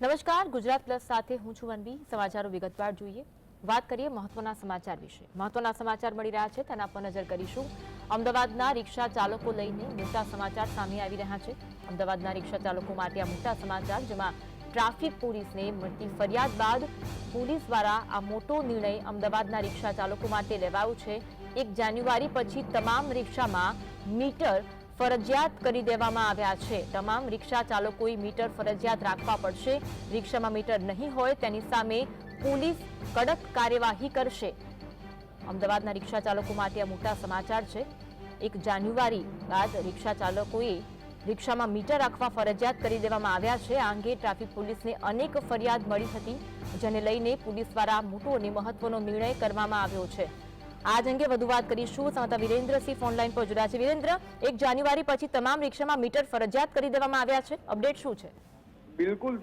નમસ્કાર, ગુજરાત પ્લસ સાથે હું છું વનવી સમાચારો વિગતવાર જોઈએ. વાત કરીએ મહત્વના સમાચાર વિશે. મહત્વના સમાચાર મળી રહ્યા છે, તેના પર નજર કરીશું. અમદાવાદના રિક્ષા ચાલકો લઈને મોટા સમાચાર સામે આવી રહ્યા છે. અમદાવાદના રિક્ષા ચાલકો માટે આ મોટા સમાચાર, જેમાં ટ્રાફિક પોલીસને મળતી ફરિયાદ બાદ પોલીસ દ્વારા આ મોટો નિર્ણય અમદાવાદના રિક્ષા ચાલકો માટે લેવાયો છે. એક જાન્યુઆરી પછી તમામ રિક્ષામાં મીટર ફરજિયાત કરી દેવામાં આવ્યા છે. તમામ રિક્ષા ચાલકોએ મીટર ફરજિયાત રાખવા પડશે. રિક્ષામાં મીટર નહીં હોય તેની સામે પોલીસ કડક કાર્યવાહી કરશે. અમદાવાદના રિક્ષા ચાલકો માટે આ મોટા સમાચાર છે. એક જાન્યુઆરી બાદ રિક્ષા ચાલકોએ રિક્ષામાં મીટર રાખવા ફરજિયાત કરી દેવામાં આવ્યા છે. આ અંગે ટ્રાફિક પોલીસને અનેક ફરિયાદ મળી હતી, જેને લઈને પોલીસ દ્વારા મોટો અને મહત્વનો નિર્ણય કરવામાં આવ્યો છે. આજ અંગે વધુ વાત કરીશું. સંવાદદાતા વિરેન્દ્રસિંહ ફોનલાઈન પર જોડાયા છે. વિરેન્દ્ર, એક જાન્યુઆરી પછી તમામ રિક્ષામાં મીટર ફરજિયાત કરી દેવામાં આવ્યા છે. અપડેટ શું છે? બિલકુલ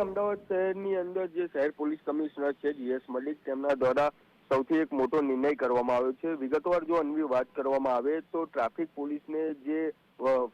અમદાવાદ શહેરની અંદર જે શહેર પોલીસ કમિશનર છે, જીએસ મલિક, તેમના દ્વારા સૌથી એક મોટો નિર્ણય કરવામાં આવ્યો છે. વિગતવાર જો અન્વી વાત કરવામાં આવે તો ટ્રાફિક પોલીસને જે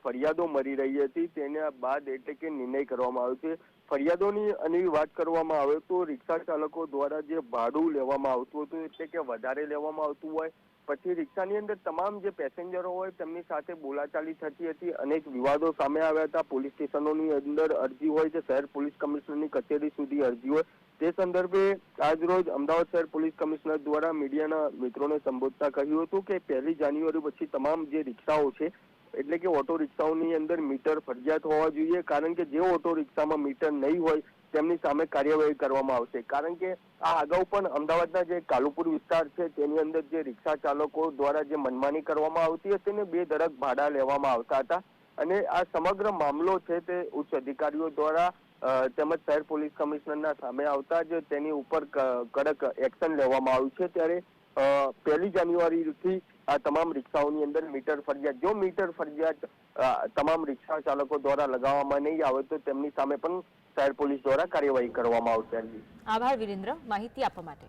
ફરિયાદો મળી રહી હતી તેના બાદ એટલે કે નિર્ણય કરવામાં આવ્યો છે. ફરિયાદોની અન્વી વાત કરવામાં આવે તો રિક્ષા ચાલકો દ્વારા જે ભાડું લેવામાં આવતું હતું એટલે કે વધારે લેવામાં આવતું હોય, પછી રિક્ષાની અંદર તમામ જે પેસેન્જરો હોય તેમની સાથે બોલાચાલી થતી હતી. અનેક વિવાદો સામે આવ્યા હતા. પોલીસ સ્ટેશનોની અંદર અરજી હોય છે. શહેર પોલીસ કમિશનરની કચેરી સુધી અરજી હોય. તે સંદર્ભે આજરોજ અમદાવાદ શહેર પોલીસ કમિશનર દ્વારા મીડિયાના મિત્રોને સંબોધતા કહ્યું હતું કે પહેલી જાન્યુઆરી પછી તમામ જે રિક્ષાઓ છે, એટલે કે ઓટો રિક્ષાઓની અંદર મીટર ફરજિયાત હોવા જોઈએ, કારણ કે જે ઓટો રિક્ષામાં મીટર નહીં હોય, તેમની સામે કાર્યવાહી કરવામાં આવશે. કારણ કે આ અગાઉ પણ અમદાવાદના જે કાલુપુર વિસ્તાર છે, તેની અંદર જે રિક્ષા ચાલકો દ્વારા જે મનમાની કરવામાં આવતી હતી ને બે ધડક ભાડા લેવામાં આવતા હતા. અને આ સમગ્ર મામલો છે તે ઉચ્ચ અધિકારીઓ દ્વારા તેમજ શહેર પોલીસ કમિશનરના સામે આવતા જ તેની ઉપર કડક એક્શન લેવામાં આવ્યું છે. ત્યારે પહેલી જાન્યુઆરીથી આ તમામ રિક્ષાઓની અંદર મીટર ફરજિયાત જો મીટર ફરજિયાત તમામ રિક્ષા ચાલકો દ્વારા લગાવવામાં નહીં આવે, તો તેમની સામે પણ શહેર પોલીસ દ્વારા કાર્યવાહી કરવામાં આવશે. આભાર, વિરેન્દ્ર. માહિતી આપવા માટે.